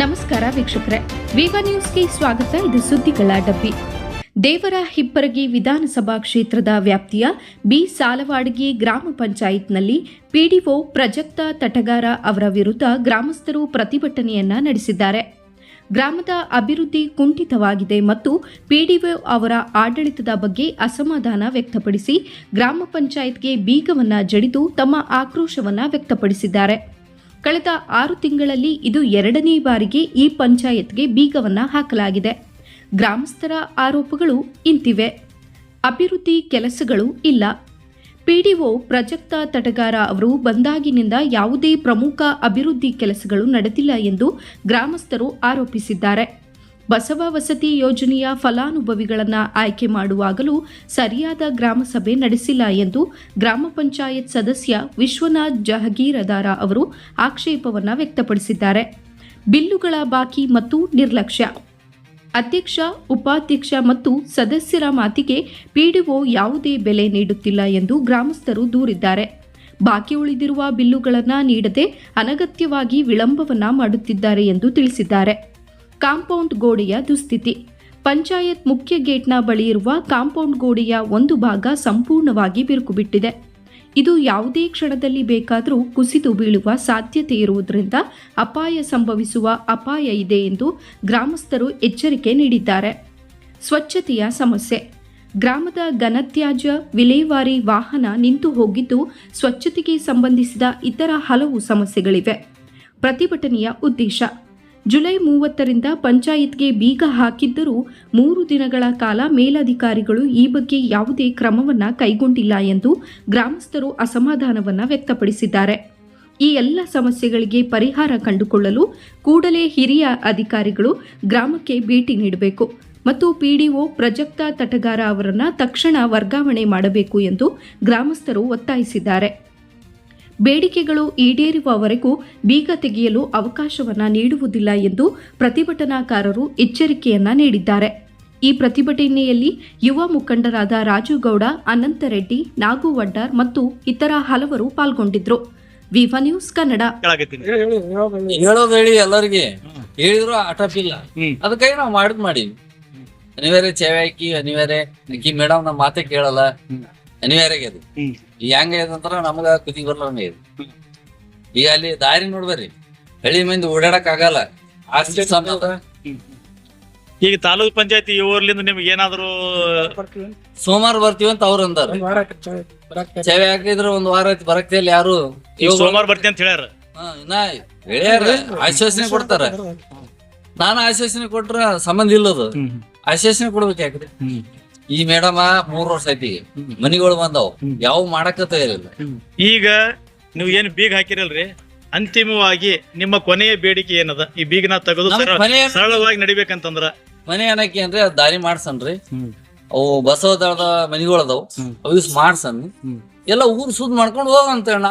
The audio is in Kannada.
ನಮಸ್ಕಾರ ವೀಕ್ಷಕರೇ. ವಿವ ನ್ಯೂಸ್ಗೆ ಸ್ವಾಗತ. ಇದು ಸುದ್ದಿಗಳ ಡಬ್ಬಿ. ದೇವರ ಹಿಪ್ಪರಗಿ ವಿಧಾನಸಭಾ ಕ್ಷೇತ್ರದ ವ್ಯಾಪ್ತಿಯ ಬಿ ಸಾಲವಾಡಗಿ ಗ್ರಾಮ ಪಂಚಾಯತ್ನಲ್ಲಿ ಪಿಡಿಒ ಪ್ರಜಕ್ತ ತಟಗಾರ ಅವರ ವಿರುದ್ಧ ಗ್ರಾಮಸ್ಥರು ಪ್ರತಿಭಟನೆಯನ್ನ ನಡೆಸಿದ್ದಾರೆ. ಗ್ರಾಮದ ಅಭಿವೃದ್ಧಿ ಕುಂಠಿತವಾಗಿದೆ ಮತ್ತು ಪಿಡಿಒ ಅವರ ಆಡಳಿತದ ಬಗ್ಗೆ ಅಸಮಾಧಾನ ವ್ಯಕ್ತಪಡಿಸಿ ಗ್ರಾಮ ಪಂಚಾಯತ್ಗೆ ಬೀಗವನ್ನ ಜಡಿದು ತಮ್ಮ ಆಕ್ರೋಶವನ್ನು ವ್ಯಕ್ತಪಡಿಸಿದ್ದಾರೆ. ಕಳೆದ ಆರು ತಿಂಗಳಲ್ಲಿ ಇದು ಎರಡನೇ ಬಾರಿಗೆ ಈ ಪಂಚಾಯತ್ಗೆ ಬೀಗವನ್ನು ಹಾಕಲಾಗಿದೆ. ಗ್ರಾಮಸ್ಥರ ಆರೋಪಗಳು ಇಂತಿವೆ. ಅಭಿವೃದ್ಧಿ ಕೆಲಸಗಳು ಇಲ್ಲ. ಪಿಡಿಒ ಪ್ರಜಕ್ತ ತಟಗಾರ ಅವರು ಬಂದಾಗಿನಿಂದ ಯಾವುದೇ ಪ್ರಮುಖ ಅಭಿವೃದ್ಧಿ ಕೆಲಸಗಳು ನಡೆದಿಲ್ಲ ಎಂದು ಗ್ರಾಮಸ್ಥರು ಆರೋಪಿಸಿದ್ದಾರೆ. ಬಸವ ವಸತಿ ಯೋಜನೆಯ ಫಲಾನುಭವಿಗಳನ್ನು ಆಯ್ಕೆ ಮಾಡುವಾಗಲೂ ಸರಿಯಾದ ಗ್ರಾಮಸಭೆ ನಡೆಸಿಲ್ಲ ಎಂದು ಗ್ರಾಮ ಪಂಚಾಯತ್ ಸದಸ್ಯ ವಿಶ್ವನಾಥ್ ಜಹಗೀರದಾರ ಅವರು ಆಕ್ಷೇಪವನ್ನು ವ್ಯಕ್ತಪಡಿಸಿದ್ದಾರೆ. ಬಿಲ್ಲುಗಳ ಬಾಕಿ ಮತ್ತು ನಿರ್ಲಕ್ಷ್ಯ. ಅಧ್ಯಕ್ಷ, ಉಪಾಧ್ಯಕ್ಷ ಮತ್ತು ಸದಸ್ಯರ ಮಾತಿಗೆ ಪಿಡಿಒ ಯಾವುದೇ ಬೆಲೆ ನೀಡುತ್ತಿಲ್ಲ ಎಂದು ಗ್ರಾಮಸ್ಥರು ದೂರಿದ್ದಾರೆ. ಬಾಕಿ ಉಳಿದಿರುವ ಬಿಲ್ಲುಗಳನ್ನು ನೀಡದೆ ಅನಗತ್ಯವಾಗಿ ವಿಳಂಬವನ್ನ ಮಾಡುತ್ತಿದ್ದಾರೆ ಎಂದು ತಿಳಿಸಿದ್ದಾರೆ. ಕಾಂಪೌಂಡ್ ಗೋಡೆಯ ದುಸ್ಥಿತಿ. ಪಂಚಾಯತ್ ಮುಖ್ಯ ಗೇಟ್ನ ಬಳಿ ಇರುವ ಕಾಂಪೌಂಡ್ ಗೋಡೆಯ ಒಂದು ಭಾಗ ಸಂಪೂರ್ಣವಾಗಿ ಬಿರುಕುಬಿಟ್ಟಿದೆ ಇದು ಯಾವುದೇ ಕ್ಷಣದಲ್ಲಿ ಬೇಕಾದರೂ ಕುಸಿದು ಬೀಳುವ ಸಾಧ್ಯತೆ ಇರುವುದರಿಂದ ಅಪಾಯ ಸಂಭವಿಸುವ ಅಪಾಯ ಇದೆ ಎಂದು ಗ್ರಾಮಸ್ಥರು ಎಚ್ಚರಿಕೆ ನೀಡಿದ್ದಾರೆ. ಸ್ವಚ್ಛತೆಯ ಸಮಸ್ಯೆ. ಗ್ರಾಮದ ಘನತ್ಯಾಜ್ಯ, ವಿಲೇವಾರಿ ವಾಹನ ನಿಂತು ಹೋಗಿದ್ದು ಸ್ವಚ್ಛತೆಗೆ ಸಂಬಂಧಿಸಿದ ಇತರ ಹಲವು ಸಮಸ್ಯೆಗಳಿವೆ. ಪ್ರತಿಭಟನೆಯ ಉದ್ದೇಶ. ಜುಲೈ ಮೂವತ್ತರಿಂದ ಪಂಚಾಯತ್ಗೆ ಬೀಗ ಹಾಕಿದ್ದರೂ ಮೂರು ದಿನಗಳ ಕಾಲ ಮೇಲಧಿಕಾರಿಗಳು ಈ ಬಗ್ಗೆ ಯಾವುದೇ ಕ್ರಮವನ್ನು ಕೈಗೊಂಡಿಲ್ಲ ಎಂದು ಗ್ರಾಮಸ್ಥರು ಅಸಮಾಧಾನವನ್ನು ವ್ಯಕ್ತಪಡಿಸಿದ್ದಾರೆ. ಈ ಎಲ್ಲ ಸಮಸ್ಯೆಗಳಿಗೆ ಪರಿಹಾರ ಕಂಡುಕೊಳ್ಳಲು ಕೂಡಲೇ ಹಿರಿಯ ಅಧಿಕಾರಿಗಳು ಗ್ರಾಮಕ್ಕೆ ಭೇಟಿ ನೀಡಬೇಕು ಮತ್ತು ಪಿಡಿಒ ಪ್ರಜಕ್ತ ತಟಗಾರ ಅವರನ್ನು ತಕ್ಷಣ ವರ್ಗಾವಣೆ ಮಾಡಬೇಕು ಎಂದು ಗ್ರಾಮಸ್ಥರು ಒತ್ತಾಯಿಸಿದ್ದಾರೆ. ಬೇಡಿಕೆಗಳು ಈಡೇರುವವರೆಗೂ ಬೀಗ ತೆಗೆಯಲು ಅವಕಾಶವನ್ನ ನೀಡುವುದಿಲ್ಲ ಎಂದು ಪ್ರತಿಭಟನಾಕಾರರು ಎಚ್ಚರಿಕೆಯನ್ನ ನೀಡಿದ್ದಾರೆ. ಈ ಪ್ರತಿಭಟನೆಯಲ್ಲಿ ಯುವ ಮುಖಂಡರಾದ ರಾಜುಗೌಡ ಅನಂತರೆಡ್ಡಿ ನಾಗು ವಡ್ಡಾರ್ ಮತ್ತು ಇತರ ಹಲವರು ಪಾಲ್ಗೊಂಡಿದ್ರು. ವಿವ ನ್ಯೂಸ್ ಕನ್ನಡ. ಹೇಳೋದು ಹೇಳಿ. ಎಲ್ಲರಿಗೆ. ಹೇಳಿದ್ರು ಆಟಪಿಲ್ಲ. ಅದಕ್ಕಾಗಿ ನಾವು ಮಾಡಿದ್ ಮಾಡಿ ಅನಿವಾರ್ಯ ಚೇವೆ ಹಾಕಿ ಅನಿವಾರ್ಯ. ಮೇಡಮ್ ನಮ್ಮ ಮಾತೆ ಕೇಳಲ್ಲ. ಅನಿವಾರ್ಯ ಅದು? ಹ್ಮ್. ಈಗ ಹೆಂಗ ಅಂದ್ರ ನಮಗ ಕುದಿ ಬರ್ಲಂಗ ಇದು ಈಗ ಅಲ್ಲಿ ದಾರಿ ನೋಡ್ಬರ್ರಿ ಹಳ್ಳಿ ಮಂದಿ ಓಡಾಡಕ್ ಆಗಲ್ಲ. ಆಸ್ತಿ ಸಮೇತ ಈಗ ತಾಲೂಕ್ ಪಂಚಾಯತಿ ಊರ್ಲಿಂದ ನಿಮ್ಗೆ ಏನಾದ್ರು ಸೋಮವಾರ ಬರ್ತೀವಿ ಅಂತ ಅವ್ರ ಅಂದಾರ. ಚವಿ ಹಾಕಿದ್ರ ಒಂದ್ ವಾರ ಆಯ್ತು ಬರಕ್ತಿ ಇಲ್ಲಿ ಯಾರು? ಸೋಮವಾರ ಬರ್ತೀನಿ ಅಂತ ಹೇಳ್ಯಾರ. ಹಾ, ಇನ್ನ ಹೇಳ್ಯಾರ ಆಶ್ವಾಸನೆ ಕೊಡ್ತಾರ. ನಾನು ಆಶ್ವಾಸನೆ ಕೊಟ್ರ ಸಂಬಂಧ ಇಲ್ಲದು ಆಶ್ವಾಸನೆ ಕೊಡ್ಬೇಕು ಯಾಕ್ರಿ? ಈ ಮೇಡಮ ಮೂರ್ ವರ್ಷ ಐತಿ. ಮನಿಗಳು ಬಂದಾವ್. ಯಾವ ಮಾಡಕ ತಯಾರಿಲ್ಲ. ಈಗ ನೀವು ಏನ್ ಬೀಗ ಹಾಕಿರಲ್ರಿ? ಅಂತಿಮವಾಗಿ ನಿಮ್ಮ ಕೊನೆಯ ಬೇಡಿಕೆ ಏನದ? ಈ ಬೀಗನ ತೆಗೆದು ನಮ್ಗ್ ಸರಳ- ಮನೆ ಸರಳವಾಗಿ ನಡಿಬೇಕಂತಂದ್ರ? ಮನೆ ಏನಕ್ಕೆ ಅಂದ್ರೆ ಅದ್ ದಾರಿ ಮಾಡ್ಸನ್ರಿ. ಅವು ಬಸವ ದಳದ ಮನಿಗಳು ಅದಾವ ಅವ್ ಮಾಡ್ಸನ್. ಎಲ್ಲ ಊರ್ ಸುದ್ ಮಾಡ್ಕೊಂಡು ಹೋಗಂತ